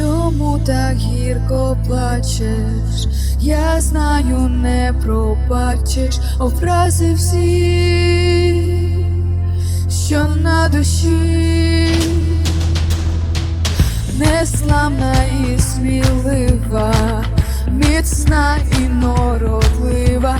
Чому так гірко плачеш? Я знаю, не пробачиш образи всі, що на душі, несламна і смілива, міцна і нородлива,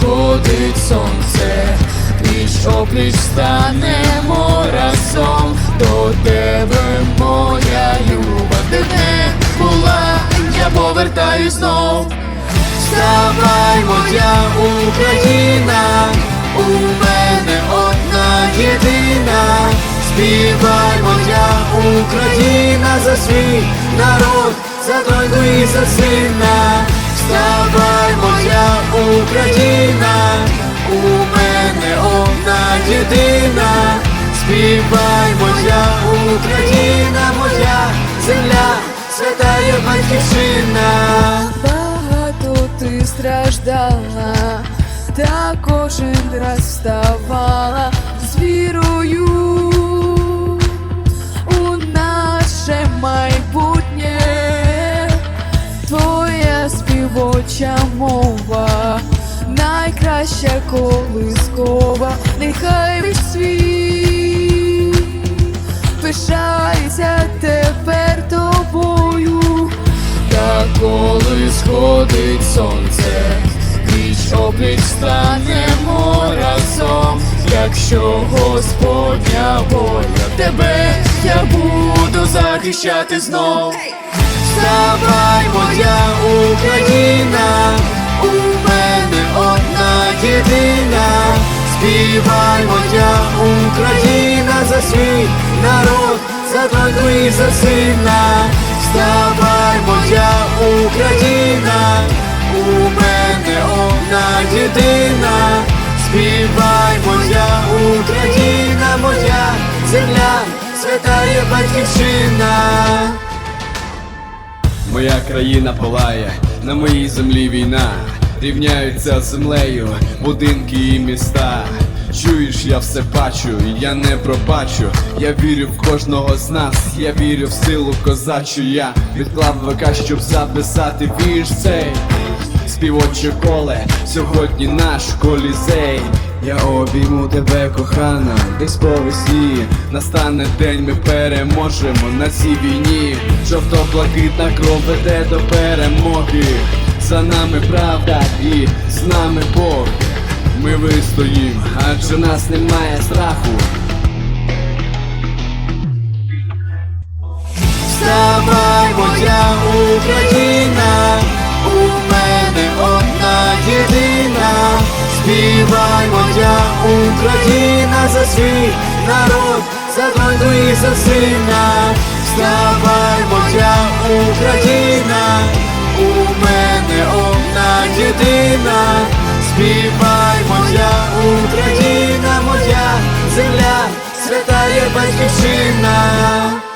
сходить сонце, пліч опліч станемо разом до тебе, моя люба, де не була, я повертаюсь знов. Вставай, моя Україна, у мене одна єдина. Співай, моя Україна, за свій народ, за доньку і за сина. Єдина. Співай, моя Україна, моя земля, святая батьківщина. Багато ти страждала, та кожен раз вставала з вірою у наше майбутнє. Твоя співоча мова, найкраща колискова, нехай весь світ пишається тепер тобою. Та коли сходить сонце, пліч опліч станемо разом, якщо Господня воля тебе я буду захищати знов. Вставай, моя Україна, Співай, моя Україна, за свій народ, за доньку і за сина. Вставай, моя Україна, у мене одна єдина. Співай, моя Україна, моя земля, святая батьківщина. Моя країна палає, на моїй землі війна, рівняються з землею, будинки і міста. Чуєш, я все бачу, я не пробачу. Я вірю в кожного з нас, я вірю в силу козачу. Я відклав ВК, щоб записати вірш цей. Співоче коле, сьогодні наш колізей. Я обійму тебе, кохана, десь по весні Настане день, ми переможемо на цій війні. Жовто-блакитна кров веде до перемоги. За нами правда і з нами Бог. Ми вистоїм, адже нас немає страху. Вставай, моя Україна, у мене одна єдина. Співай, моя Україна, за свій народ, за доньку і за сина. Вставай, моя Україна, дитина, співай моя Україна, моя земля, свята є батьківщина.